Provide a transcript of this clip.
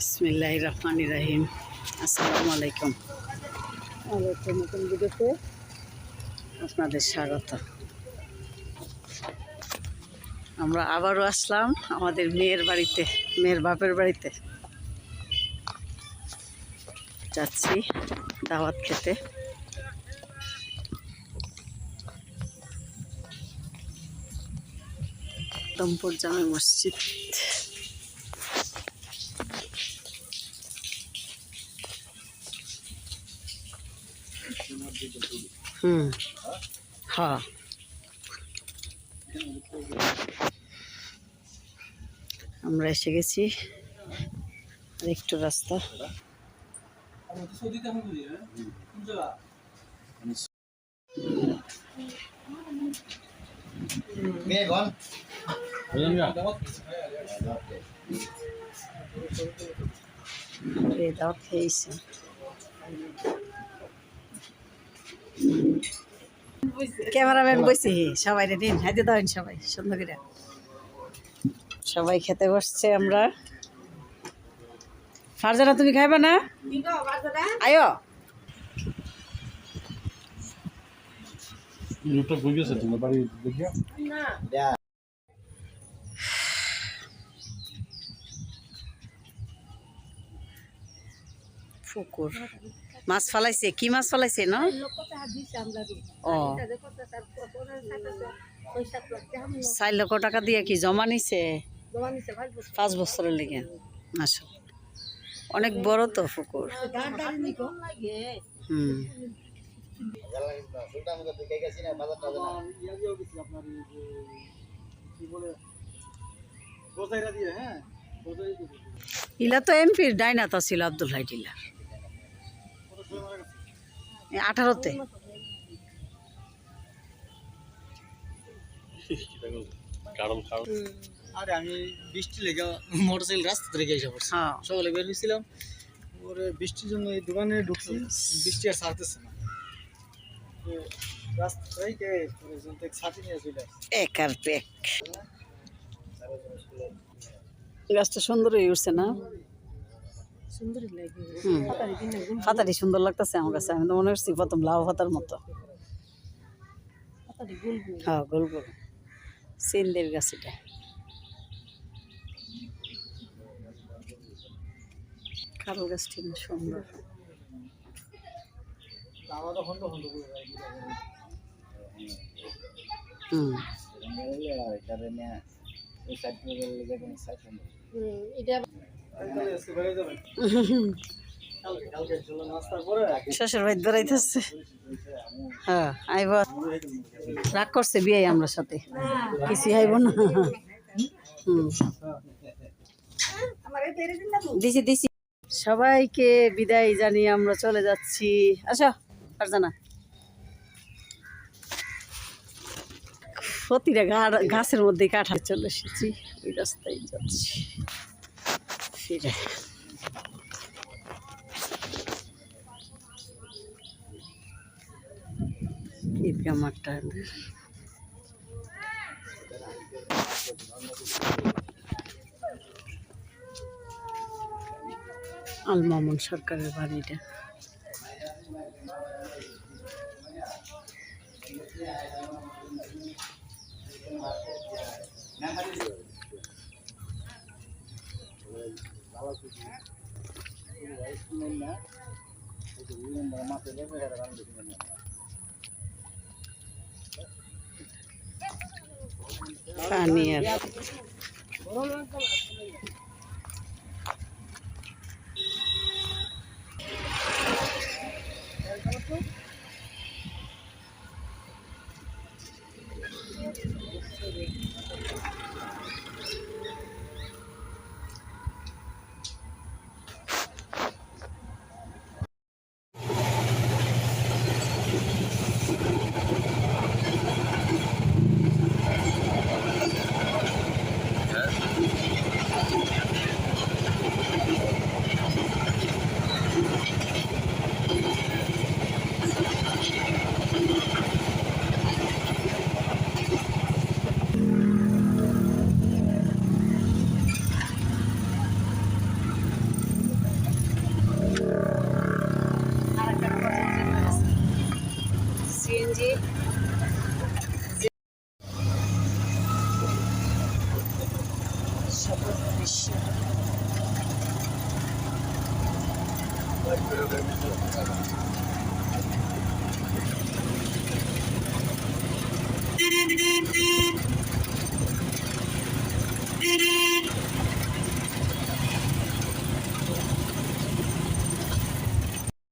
বিসমিল্লাহ রহমান রাহিম আসসালামু আলাইকুম ওয়ালাইকুম নতুন ভিডিওতে আপনাদের স্বাগত। আমরা আবারও আসলাম আমাদের মেয়ের বাড়িতে মেয়ের বাপের বাড়িতে। যাচ্ছি দাওয়াত খেতে। দমপুর জামে মসজিদ। হুম। আমরা এসে গেছি একটু রাস্তা। দাওয়াত খেয়েছি। ক্যামেরাম্যান বসে সবাই রে দিন হাতে দেন সবাই সুন্দর করে। সবাই খেতে বসছে আমরা। ফারজানা তুমি খাইবে না? আয়ো। ইউটিউব হয়ে গেছে তোমার বাড়ি দেখিয়া পুকুর মাছ ফালাইছে? কি মাছ ফালাইছে, না? চার লক্ষ টাকা দিয়ে কি জমা নিছে? পাঁচ বছরের লেগে। আসল অনেক বড় তো পুকুর ইলা তো এমপির ডাইনাতা ছিল আব্দুল হাই টিলা আঠারোতে। আরে আমি বৃষ্টি লেগে মোটরসাইকেল রাস্তা থেকে এসে পড়ছি। হ্যাঁ। সকালে বের হয়েছিলাম ওরে বৃষ্টির জন্য এই দোকানে ঢুকছি বৃষ্টি আর ছাড়তেছে না। রাস্তা গাছটা সুন্দর হয়ে উঠছে না? পাতাটি সুন্দর লাগতেছে আমার কাছে আমি তো মনে করছি প্রথম লাউ পাতার মতো। হ্যাঁ গোল গোল। সিন্দের গাছ এটা কারও গাছটি সুন্দর। হুম। পরে শ্বশুর বাড়ি বেড়াইতেছে হ্যাঁ আইব। রাগ করছে বিয়ে আমরা সাথে। কিছু আইব না। দিছি দিছি। সবাইকে বিদায় জানিয়ে আমরা চলে যাচ্ছি। আসো, ফারজানা। প্রতিটা গা- গাছের মধ্যে কাঠা চলে এসেছি। ওই রাস্তায় যাচ্ছি। ফিরে আমাদের। সরকারের বাড়িটা পানি আর Tanya. fish. Like,